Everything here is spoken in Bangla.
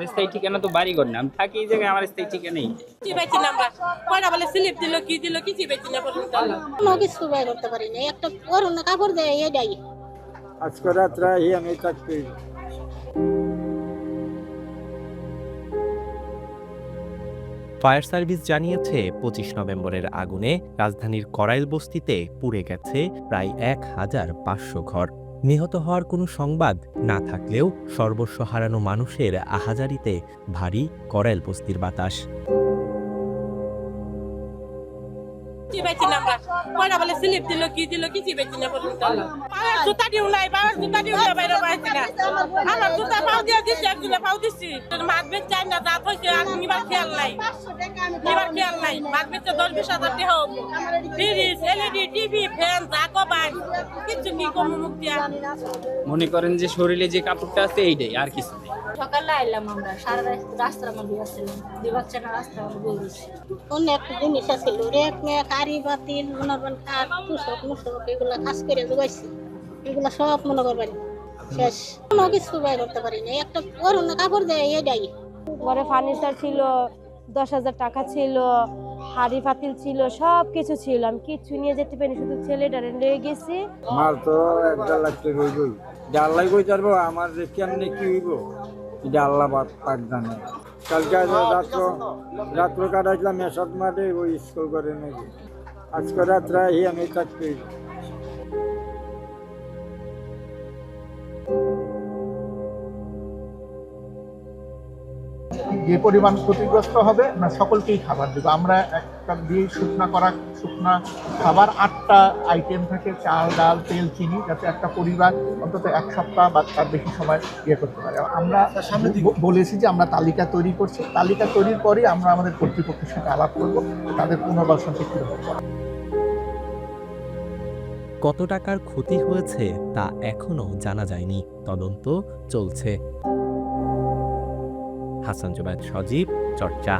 আমার স্থায়ী ঠিকানা তো বাড়ি ঘর না। আমি থাকি এই জায়গায় আমার স্থায়ী ঠিকানাই কি না আমরা। কয়টা বলে স্লিপ দিল কি দিল কিছু পাইছি না পর্যন্ত? কোনো কিছু বের করতে পারি না একটা অরুণ কাপড় দেয় এটাই আজকে রাত্রে আমি থাকতে ফায়ার সার্ভিস জানিয়েছে পঁচিশ নভেম্বরের আগুনে রাজধানীর করাইল বস্তিতে পুড়ে গেছে প্রায় এক হাজার পাঁচশো ঘর। নিহত হওয়ার কোনো সংবাদ না থাকলেও সর্বস্ব হারানো মানুষের আহাজারিতে ভারী করাইল বস্তির বাতাস। টিভি, ফ্যান কিছু কি কম মুখ দিয়া? মনে করেন যে শরীরে যে কাপড়টা আছে এইটাই আর কিছু নেই। সকালে আইলাম আমরা সারা রাস্তার মধ্যে আসছিলাম। দুই বাচ্চা মধ্যে বলছি অনেক জিনিস আছে রেক মেক কারি বাতিল মনে করবেন কাঠ তুষক মুসক এগুলো খাস করে জোগাইছি। এগুলো সব মনে করবেন শেষ। কোনো কিছু বের করতে পারি না একটা অরুণ কাপড় দেয় এটাই ঘরে ফার্নিচার ছিল দশ হাজার টাকা ছিল হাড়ি পাতিল ছিল সব কিছু ছিল। আমি কিচ্ছু নিয়ে যেতে পারিনি, শুধু ছেলেটারে নিয়ে গেছি। মাল তো একটা লাগতে রইবই এটা ডাল্লাই কই যাব আমার যে কেমনে কি হইব? এটা আল্লাহ পাক- জানে। কালকে রাত্র রাত্র কাটাইছিলাম, মেসাদ মাঠে ওই স্কুল করে নাকি আজকে রাত্রে আমি থাকতে যে পরিমাণ ক্ষতিগ্রস্ত হবে? আমরা সকলকেই খাবার দেবো। আমরা একটা দিয়ে শুকনা করা শুকনা খাবার আটটা আইটেম থাকে চাল ডাল তেল চিনি যাতে একটা পরিবার অন্তত এক সপ্তাহ বা তার বেশি সময় ইয়ে করতে পারে। আমরা বলেছি যে আমরা তালিকা তৈরি করছি। তালিকা তৈরির পরেই আমরা আমাদের কর্তৃপক্ষের সাথে আলাপ করব তাদের পুনর্বাসনকে কীরকম করা কত টাকার ক্ষতি হয়েছে তা এখনও জানা যায়নি। তদন্ত চলছে। হাসান জুবায়েদ সজীব চর্চা।